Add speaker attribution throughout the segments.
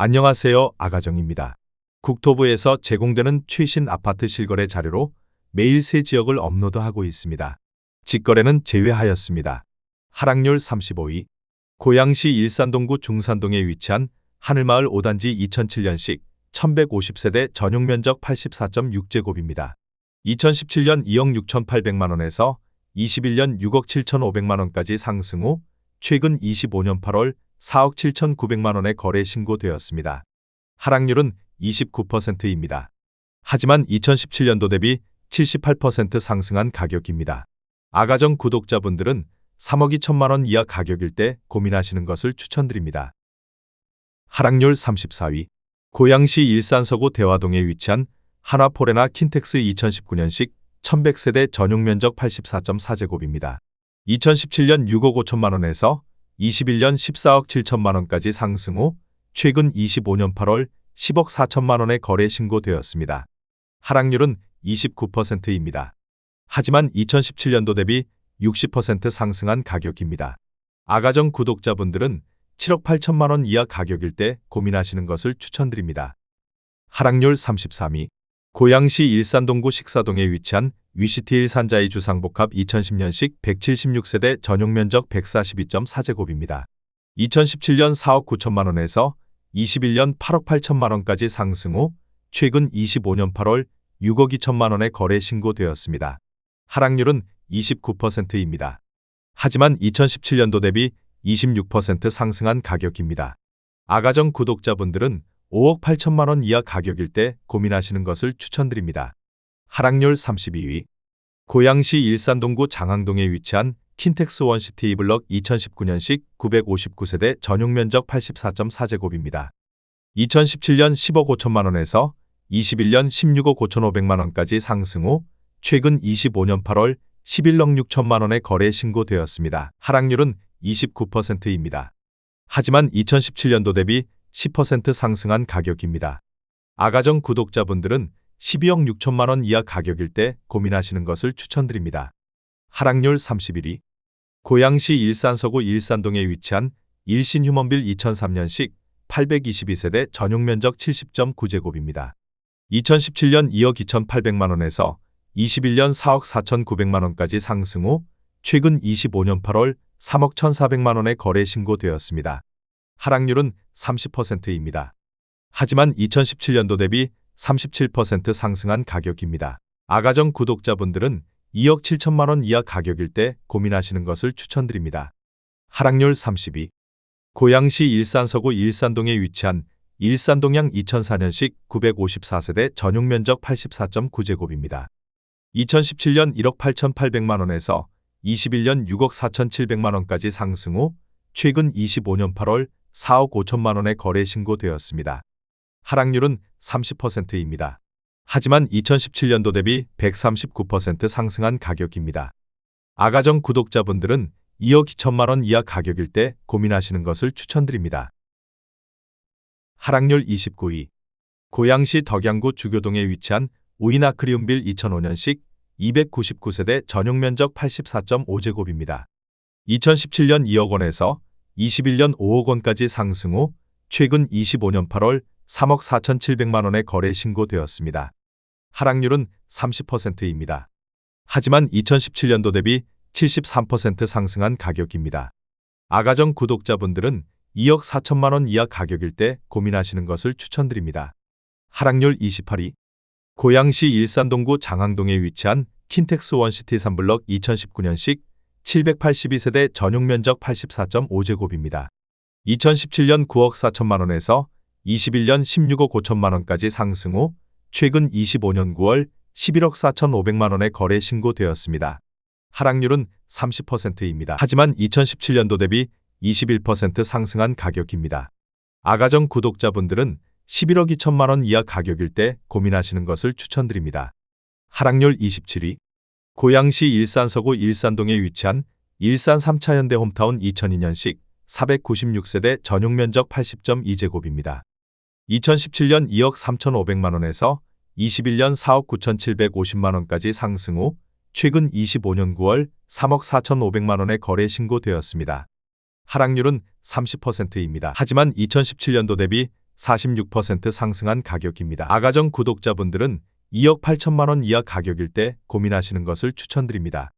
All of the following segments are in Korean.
Speaker 1: 안녕하세요. 아가정입니다. 국토부에서 제공되는 최신 아파트 실거래 자료로 매일 새 지역을 업로드하고 있습니다. 직거래는 제외하였습니다. 하락률 35위. 고양시 일산동구 중산동에 위치한 하늘마을 5단지 2007년식 1150세대 전용 면적 84.6제곱입니다. 2017년 2억 6,800만 원에서 21년 6억 7,500만 원까지 상승 후 최근 25년 8월 4억 7,900만 원의 거래 신고되었습니다. 하락률은 29%입니다. 하지만 2017년도 대비 78% 상승한 가격입니다. 아가정 구독자분들은 3억 2천만 원 이하 가격일 때 고민하시는 것을 추천드립니다. 하락률 34위 고양시 일산서구 대화동에 위치한 한화포레나 킨텍스 2019년식 1100세대 전용 면적 84.4제곱입니다. 2017년 6억 5천만 원에서 21년 14억 7천만 원까지 상승 후 최근 25년 8월 10억 4천만 원의 거래 신고되었습니다. 하락률은 29%입니다. 하지만 2017년도 대비 60% 상승한 가격입니다. 아가정 구독자분들은 7억 8천만 원 이하 가격일 때 고민하시는 것을 추천드립니다. 하락률 33위 고양시 일산동구 식사동에 위치한 위시티 일산자이 주상복합 2010년식 176세대 전용 면적 142.4제곱입니다. 2017년 4억 9천만 원에서 21년 8억 8천만 원까지 상승 후 최근 25년 8월 6억 2천만 원의 거래 신고되었습니다. 하락률은 29%입니다. 하지만 2017년도 대비 26% 상승한 가격입니다. 아가정 구독자분들은 5억 8천만 원 이하 가격일 때 고민하시는 것을 추천드립니다. 하락률 32위 고양시 일산동구 장항동에 위치한 킨텍스 원시티 이블럭 2019년식 959세대 전용 면적 84.4제곱입니다. 2017년 10억 5천만 원에서 21년 16억 5천5백만 원까지 상승 후 최근 25년 8월 11억 6천만 원의 거래 신고되었습니다. 하락률은 29%입니다. 하지만 2017년도 대비 10% 상승한 가격입니다. 아가정 구독자분들은 12억 6천만 원 이하 가격일 때 고민하시는 것을 추천드립니다. 하락률 31위 고양시 일산서구 일산동에 위치한 일신휴먼빌 2003년식 822세대 전용 면적 70.9제곱입니다. 2017년 2억 2,800만 원에서 21년 4억 4,900만 원까지 상승 후 최근 25년 8월 3억 1,400만 원의 거래 신고되었습니다. 하락률은 30%입니다. 하지만 2017년도 대비 37% 상승한 가격입니다. 아가정 구독자분들은 2억 7천만 원 이하 가격일 때 고민하시는 것을 추천드립니다. 하락률 32. 고양시 일산서구 일산동에 위치한 일산동양 2004년식 954세대 전용 면적 84.9제곱입니다. 2017년 1억 8,800만 원에서 21년 6억 4,700만 원까지 상승 후 최근 25년 8월 4억 5천만 원의 거래 신고되었습니다. 하락률은 30%입니다. 하지만 2017년도 대비 139% 상승한 가격입니다. 아가정 구독자분들은 2억 2천만 원 이하 가격일 때 고민하시는 것을 추천드립니다. 하락률 29위 고양시 덕양구 주교동에 위치한 우이나크리움빌 2005년식 299세대 전용 면적 84.5제곱입니다. 2017년 2억 원에서 21년 5억 원까지 상승 후 최근 25년 8월 3억 4,700만 원의 거래 신고되었습니다. 하락률은 30%입니다. 하지만 2017년도 대비 73% 상승한 가격입니다. 아가정 구독자분들은 2억 4천만 원 이하 가격일 때 고민하시는 것을 추천드립니다. 하락률 28위 고양시 일산동구 장항동에 위치한 킨텍스 원시티 3블럭 2019년식 782세대 전용 면적 84.5제곱입니다. 2017년 9억 4천만 원에서 21년 16억 5천만 원까지 상승 후 최근 25년 9월 11억 4천5백만 원의 거래 신고되었습니다. 하락률은 30%입니다. 하지만 2017년도 대비 21% 상승한 가격입니다. 아가정 구독자분들은 11억 2천만 원 이하 가격일 때 고민하시는 것을 추천드립니다. 하락률 27위 고양시 일산서구 일산동에 위치한 일산 3차 현대 홈타운 2002년식 496세대 전용 면적 80.2제곱입니다. 2017년 2억 3,500만 원에서 21년 4억 9,750만 원까지 상승 후 최근 25년 9월 3억 4,500만 원의 거래 신고되었습니다. 하락률은 30%입니다. 하지만 2017년도 대비 46% 상승한 가격입니다. 아가정 구독자분들은 2억 8천만 원 이하 가격일 때 고민하시는 것을 추천드립니다.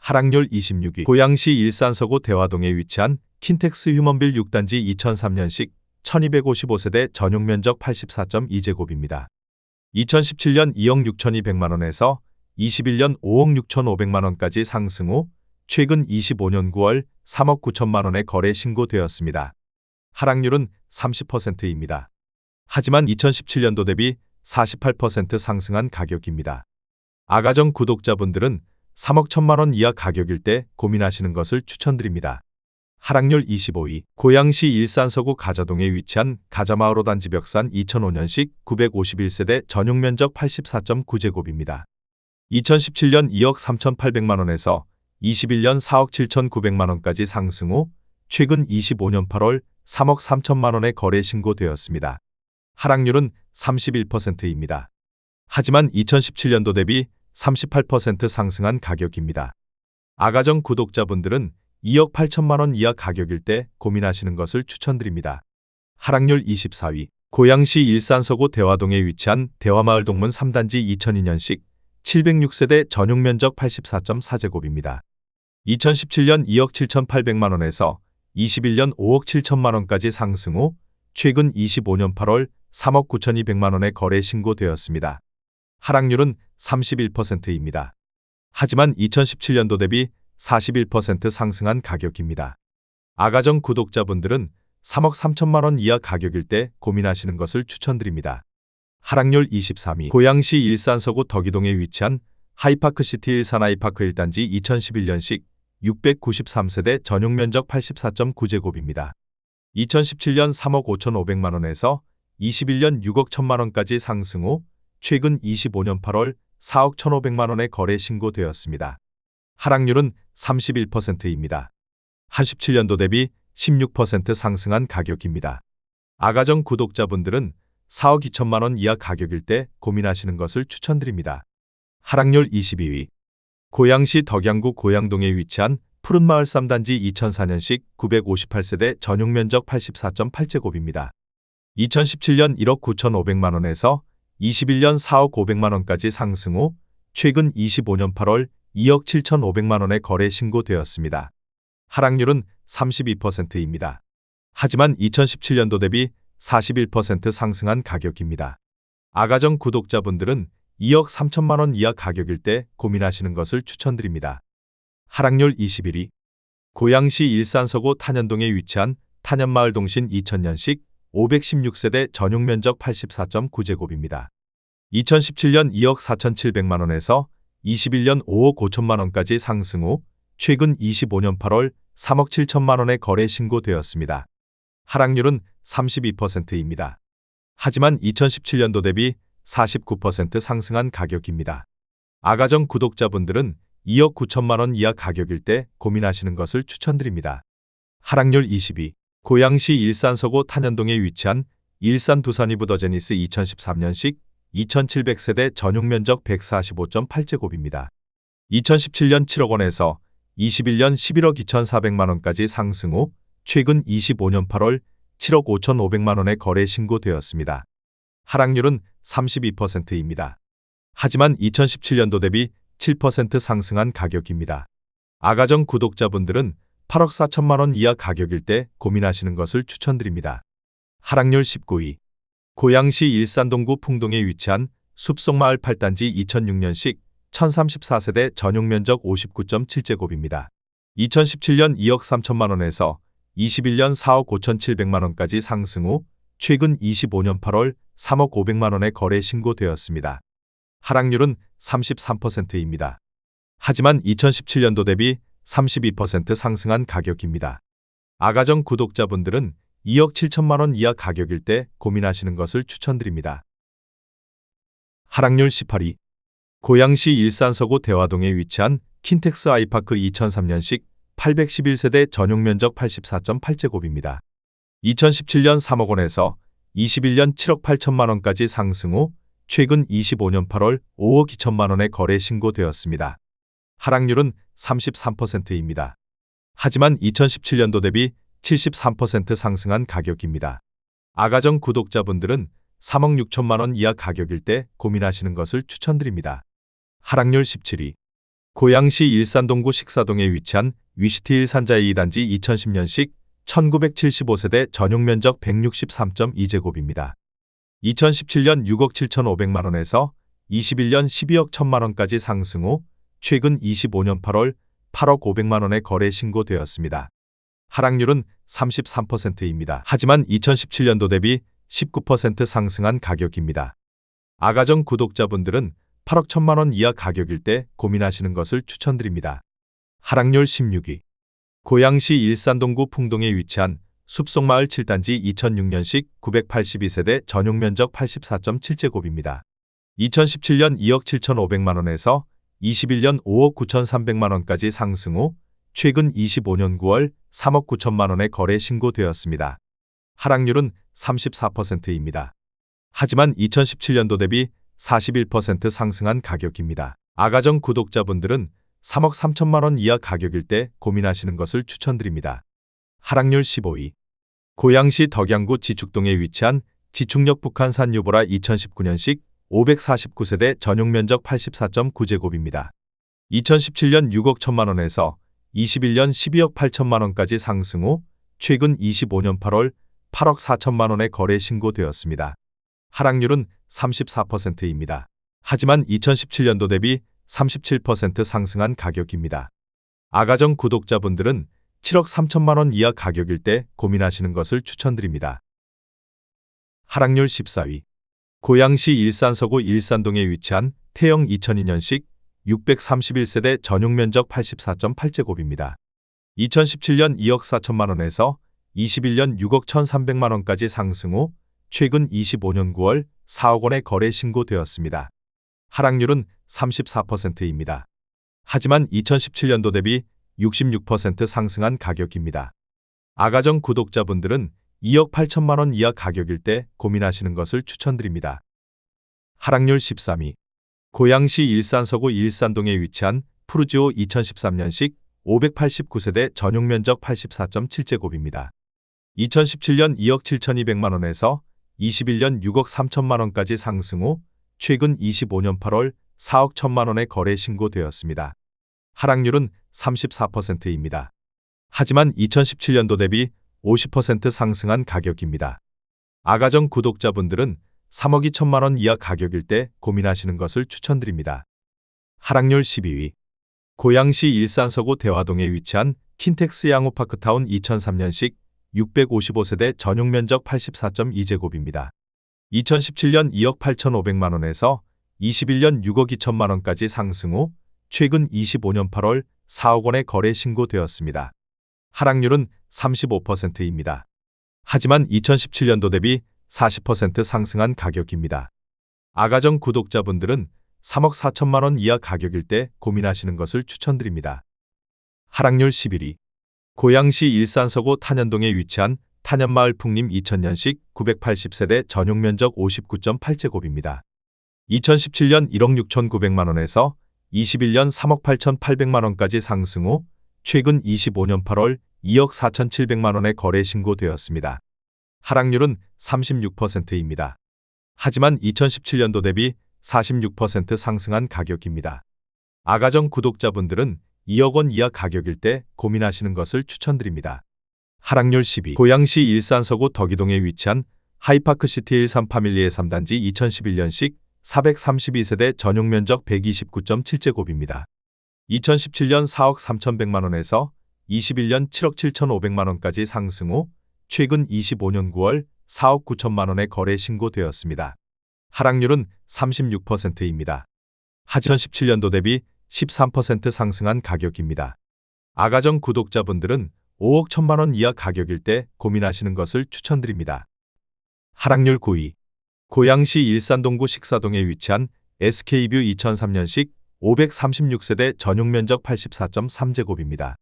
Speaker 1: 하락률 26위 고양시 일산서구 대화동에 위치한 킨텍스 휴먼빌 6단지 2003년식 1255세대 전용 면적 84.2제곱입니다. 2017년 2억 6,200만 원에서 21년 5억 6,500만 원까지 상승 후 최근 25년 9월 3억 9천만 원에 거래 신고되었습니다. 하락률은 30%입니다. 하지만 2017년도 대비 48% 상승한 가격입니다. 아가정 구독자분들은 3억 1천만 원 이하 가격일 때 고민하시는 것을 추천드립니다. 하락률 25위 고양시 일산서구 가자동에 위치한 가자마을호 단지 벽산 2005년식 951세대 전용 면적 84.9제곱입니다. 2017년 2억 3,800만 원에서 21년 4억 7,900만 원까지 상승 후 최근 25년 8월 3억 3천만 원에 거래 신고되었습니다. 하락률은 31%입니다. 하지만 2017년도 대비 38% 상승한 가격입니다. 아가정 구독자분들은 2억 8천만 원 이하 가격일 때 고민하시는 것을 추천드립니다. 하락률 24위 고양시 일산 서구 대화동에 위치한 대화마을 동문 3단지 2002년식 706세대 전용 면적 84.4제곱입니다. 2017년 2억 7,800만 원에서 21년 5억 7천만 원까지 상승 후 최근 25년 8월 3억 9,200만 원에 거래 신고되었습니다. 하락률은 31%입니다. 하지만 2017년도 대비 41% 상승한 가격입니다. 아가정 구독자분들은 3억 3천만 원 이하 가격일 때 고민하시는 것을 추천드립니다. 하락률 23위 고양시 일산 서구 덕이동에 위치한 하이파크시티 일산 하이파크 1단지 2011년식 693세대 전용 면적 84.9제곱입니다. 2017년 3억 5,500만 원에서 21년 6억 1천만 원까지 상승 후 최근 25년 8월 4억 1,500만 원에 거래 신고되었습니다. 하락률은 31%입니다. 한 17년도 대비 16% 상승한 가격입니다. 아가정 구독자분들은 4억 2천만 원 이하 가격일 때 고민하시는 것을 추천드립니다. 하락률 22위 고양시 덕양구 고양동에 위치한 푸른마을 3단지 2004년식 958세대 전용 면적 84.8제곱입니다. 2017년 1억 9천5백만 원에서 21년 4억 5백만 원까지 상승 후 최근 25년 8월 2억 7천5백만 원에 거래 신고되었습니다. 하락률은 32%입니다. 하지만 2017년도 대비 41% 상승한 가격입니다. 아가정 구독자분들은 2억 3천만 원 이하 가격일 때 고민하시는 것을 추천드립니다. 하락률 21위 고양시 일산서구 탄현동에 위치한 탄현마을 동신 2000년식 516세대 전용 면적 84.9제곱입니다. 2017년 2억 4,700만 원에서 21년 5억 5천만 원까지 상승 후 최근 25년 8월 3억 7천만 원에 거래 신고되었습니다. 하락률은 32%입니다. 하지만 2017년도 대비 49% 상승한 가격입니다. 아가정 구독자분들은 2억 9천만 원 이하 가격일 때 고민하시는 것을 추천드립니다. 하락률 22 고양시 일산 서구 탄현동에 위치한 일산 두산이 부더제니스 2013년식 2700세대 전용 면적 145.8제곱입니다. 2017년 7억 원에서 21년 11억 2,400만 원까지 상승 후 최근 25년 8월 7억 5,500만 원에 거래 신고되었습니다. 하락률은 32%입니다. 하지만 2017년도 대비 7% 상승한 가격입니다. 아가정 구독자분들은 8억 4천만 원 이하 가격일 때 고민하시는 것을 추천드립니다. 하락률 19위 고양시 일산동구 풍동에 위치한 숲속마을 8단지 2006년식 1034세대 전용 면적 59.7제곱입니다. 2017년 2억 3천만 원에서 21년 4억 5천7백만 원까지 상승 후 최근 25년 8월 3억 5백만 원에 거래 신고되었습니다. 하락률은 33%입니다. 하지만 2017년도 대비 32% 상승한 가격입니다. 아가정 구독자분들은 2억 7천만 원 이하 가격일 때 고민하시는 것을 추천드립니다. 하락률 18위 고양시 일산서구 대화동에 위치한 킨텍스 아이파크 2003년식 811세대 전용 면적 84.8제곱입니다. 2017년 3억 원에서 21년 7억 8천만 원까지 상승 후 최근 25년 8월 5억 2천만 원에 거래 신고되었습니다. 하락률은 33%입니다. 하지만 2017년도 대비 73% 상승한 가격입니다. 아가정 구독자분들은 3억 6천만 원 이하 가격일 때 고민하시는 것을 추천드립니다. 하락률 17위. 고양시 일산동구 식사동에 위치한 위시티 일산자의 2단지 2010년식 1975세대 전용 면적 163.2제곱입니다. 2017년 6억 7,500만 원에서 21년 12억 1천만 원까지 상승 후 최근 25년 8월 8억 500만 원에 거래 신고되었습니다. 하락률은 33%입니다. 하지만 2017년도 대비 19% 상승한 가격입니다. 아가정 구독자분들은 8억 1천만 원 이하 가격일 때 고민하시는 것을 추천드립니다. 하락률 16위. 고양시 일산동구 풍동에 위치한 숲속마을 7단지 2006년식 982세대 전용 면적 84.7제곱입니다. 2017년 2억 7,500만 원에서 21년 5억 9,300만 원까지 상승 후 최근 25년 9월 3억 9천만 원에 거래 신고되었습니다. 하락률은 34%입니다. 하지만 2017년도 대비 41% 상승한 가격입니다. 아가정 구독자분들은 3억 3천만 원 이하 가격일 때 고민하시는 것을 추천드립니다. 하락률 15위. 고양시 덕양구 지축동에 위치한 지축역 북한산 유보라 2019년식 549세대 전용 면적 84.9제곱입니다. 2017년 6억 1천만 원에서 21년 12억 8천만 원까지 상승 후 최근 25년 8월 8억 4천만 원에 거래 신고되었습니다. 하락률은 34%입니다. 하지만 2017년도 대비 37% 상승한 가격입니다. 아가정 구독자분들은 7억 3천만 원 이하 가격일 때 고민하시는 것을 추천드립니다. 하락률 14위. 고양시 일산서구 일산동에 위치한 태영 2002년식 631세대 전용 면적 84.8제곱입니다. 2017년 2억 4천만 원에서 21년 6억 1,300만 원까지 상승 후 최근 25년 9월 4억 원에 거래 신고되었습니다. 하락률은 34%입니다. 하지만 2017년도 대비 66% 상승한 가격입니다. 아가정 구독자분들은 2억 8천만 원 이하 가격일 때 고민하시는 것을 추천드립니다. 하락률 13위. 고양시 일산 서구 일산동에 위치한 푸르지오 2013년식 589세대 전용 면적 84.7제곱입니다. 2017년 2억 7,200만 원에서 21년 6억 3천만 원까지 상승 후 최근 25년 8월 4억 1천만 원에 거래 신고되었습니다. 하락률은 34%입니다. 하지만 2017년도 대비 50% 상승한 가격입니다. 아가정 구독자분들은 3억 2천만 원 이하 가격일 때 고민하시는 것을 추천드립니다. 하락률 12위. 고양시 일산서구 대화동에 위치한 킨텍스 양호파크타운 2003년식 655세대 전용 면적 84.2제곱입니다. 2017년 2억 8,500만 원에서 21년 6억 2천만 원까지 상승 후 최근 25년 8월 4억 원에 거래 신고되었습니다. 하락률은 35%입니다. 하지만 2017년도 대비 40% 상승한 가격입니다. 아가정 구독자분들은 3억 4천만 원 이하 가격일 때 고민하시는 것을 추천드립니다. 하락률 11위. 고양시 일산서구 탄현동에 위치한 탄현마을 풍림 2000년식 980세대 전용 면적 59.8제곱입니다. 2017년 1억 6,900만 원에서 21년 3억 8,800만 원까지 상승 후 최근 25년 8월 2억 4,700만 원에 거래 신고되었습니다. 하락률은 36%입니다. 하지만 2017년도 대비 46% 상승한 가격입니다. 아가정 구독자분들은 2억 원 이하 가격일 때 고민하시는 것을 추천드립니다. 하락률 12. 고양시 일산 서구 덕이동에 위치한 하이파크시티 13 파밀리의 3단지 2011년식 432세대 전용 면적 129.7제곱입니다. 2017년 4억 3,100만 원에서 21년 7억 7,500만 원까지 상승 후 최근 25년 9월 4억 9천만 원에 거래 신고되었습니다. 하락률은 36%입니다. 하지만 17년도 대비 13% 상승한 가격입니다. 아가정 구독자분들은 5억 1천만 원 이하 가격일 때 고민하시는 것을 추천드립니다. 하락률 9위. 고양시 일산동구 식사동에 위치한 SK뷰 2003년식 536세대 전용 면적 84.3제곱입니다.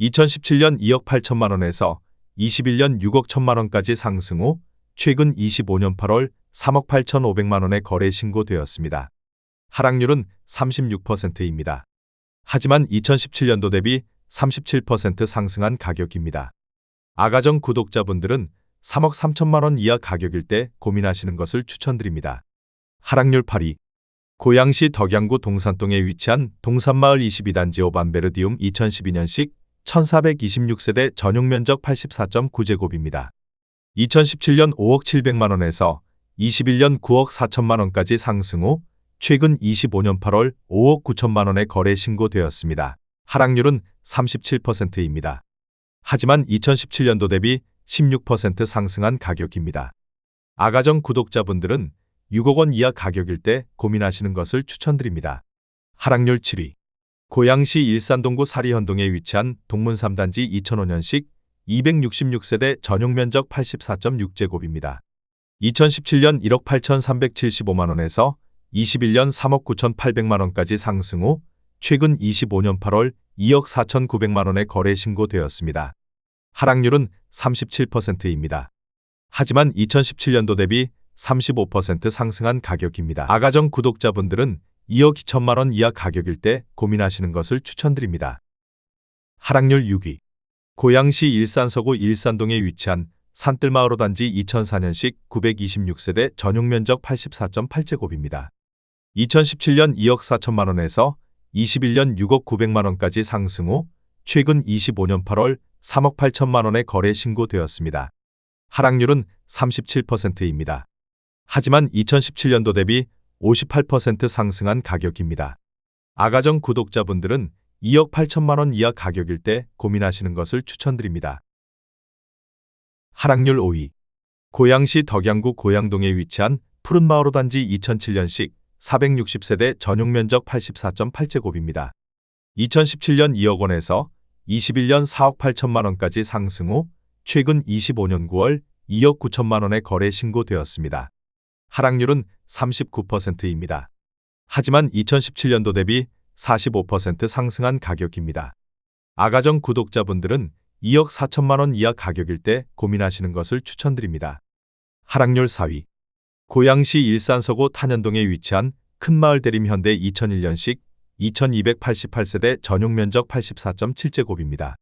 Speaker 1: 2017년 2억 8천만 원에서 21년 6억 1천만 원까지 상승 후 최근 25년 8월 3억 8천5백만 원에 거래 신고되었습니다. 하락률은 36%입니다. 하지만 2017년도 대비 37% 상승한 가격입니다. 아가정 구독자분들은 3억 3천만 원 이하 가격일 때 고민하시는 것을 추천드립니다. 하락률 8위. 고양시 덕양구 동산동에 위치한 동산마을 22단지 오반베르디움 2012년식 1426세대 전용 면적 84.9제곱입니다. 2017년 5억 700만 원에서 21년 9억 4천만 원까지 상승 후 최근 25년 8월 5억 9천만 원에 거래 신고되었습니다. 하락률은 37%입니다. 하지만 2017년도 대비 16% 상승한 가격입니다. 아가정 구독자분들은 6억 원 이하 가격일 때 고민하시는 것을 추천드립니다. 하락률 7위. 고양시 일산동구 사리현동에 위치한 동문 3단지 2005년식 266세대 전용 면적 84.6제곱입니다. 2017년 1억 8,375만 원에서 21년 3억 9,800만 원까지 상승 후 최근 25년 8월 2억 4,900만 원에 거래 신고되었습니다. 하락률은 37%입니다. 하지만 2017년도 대비 35% 상승한 가격입니다. 아가정 구독자분들은 2억 2천만 원 이하 가격일 때 고민하시는 것을 추천드립니다. 하락률 6위. 고양시 일산서구 일산동에 위치한 산뜰마을호 단지 2004년식 926세대 전용 면적 84.8제곱입니다. 2017년 2억 4천만 원에서 21년 6억 900만 원까지 상승 후 최근 25년 8월 3억 8천만 원에 거래 신고되었습니다. 하락률은 37%입니다. 하지만 2017년도 대비 58% 상승한 가격입니다. 아가정 구독자분들은 2억 8천만 원 이하 가격일 때 고민하시는 것을 추천드립니다. 하락률 5위. 고양시 덕양구 고양동에 위치한 푸른마을호 단지 2007년식 460세대 전용 면적 84.8제곱입니다. 2017년 2억 원에서 21년 4억 8천만 원까지 상승 후 최근 25년 9월 2억 9천만 원에 거래 신고되었습니다. 하락률은 39%입니다. 하지만 2017년도 대비 45% 상승한 가격입니다. 아가정 구독자분들은 2억 4천만 원 이하 가격일 때 고민하시는 것을 추천드립니다. 하락률 4위. 고양시 일산서구 탄현동에 위치한 큰마을 대림 현대 2001년식 2288세대 전용 면적 84.7제곱입니다.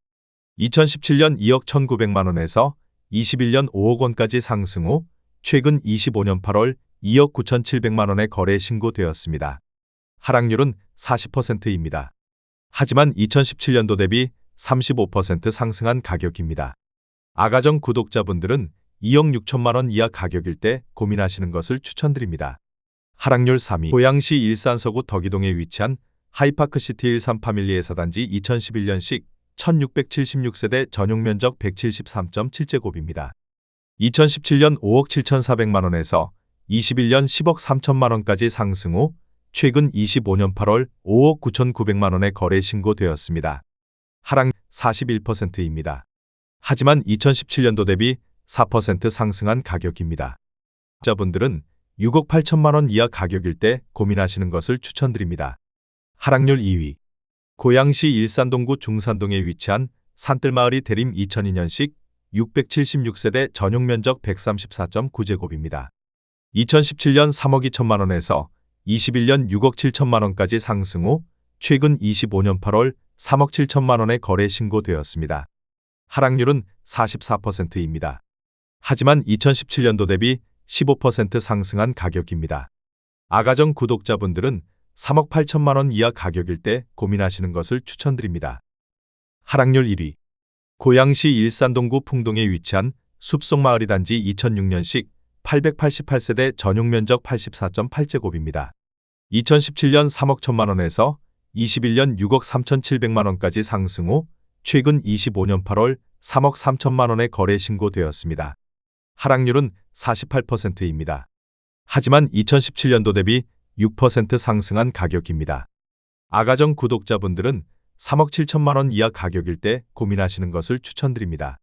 Speaker 1: 2017년 2억 1,900만 원에서 21년 5억 원까지 상승 후 최근 25년 8월 2억 9,700만 원에 거래 신고되었습니다. 하락률은 40%입니다. 하지만 2017년도 대비 35% 상승한 가격입니다. 아가정 구독자분들은 2억 6천만 원 이하 가격일 때 고민하시는 것을 추천드립니다. 하락률 3위 고양시 일산 서구 덕이동에 위치한 하이파크시티 13 파밀리에서 단지 2011년식 1676세대 전용 면적 173.7제곱입니다. 2017년 5억 7,400만 원에서 21년 10억 3천만 원까지 상승 후 최근 25년 8월 5억 9,900만 원에 거래 신고되었습니다. 하락 41%입니다. 하지만 2017년도 대비 4% 상승한 가격입니다. 자분들은 6억 8천만 원 이하 가격일 때 고민하시는 것을 추천드립니다. 하락률 2위. 고양시 일산동구 중산동에 위치한 산뜰마을이 대림 2002년식 676세대 전용 면적 134.9제곱입니다. 2017년 3억 2천만 원에서 21년 6억 7천만 원까지 상승 후 최근 25년 8월 3억 7천만 원에 거래 신고되었습니다. 하락률은 44%입니다. 하지만 2017년도 대비 15% 상승한 가격입니다. 아가정 구독자분들은 3억 8천만 원 이하 가격일 때 고민하시는 것을 추천드립니다. 하락률 1위. 고양시 일산동구 풍동에 위치한 숲속마을이 단지 2006년식 888세대 전용 면적 84.8제곱입니다. 2017년 3억 1천만 원에서 21년 6억 3,700만 원까지 상승 후 최근 25년 8월 3억 3천만 원에 거래 신고되었습니다. 하락률은 48%입니다. 하지만 2017년도 대비 6% 상승한 가격입니다. 아가정 구독자분들은 3억 7천만 원 이하 가격일 때 고민하시는 것을 추천드립니다.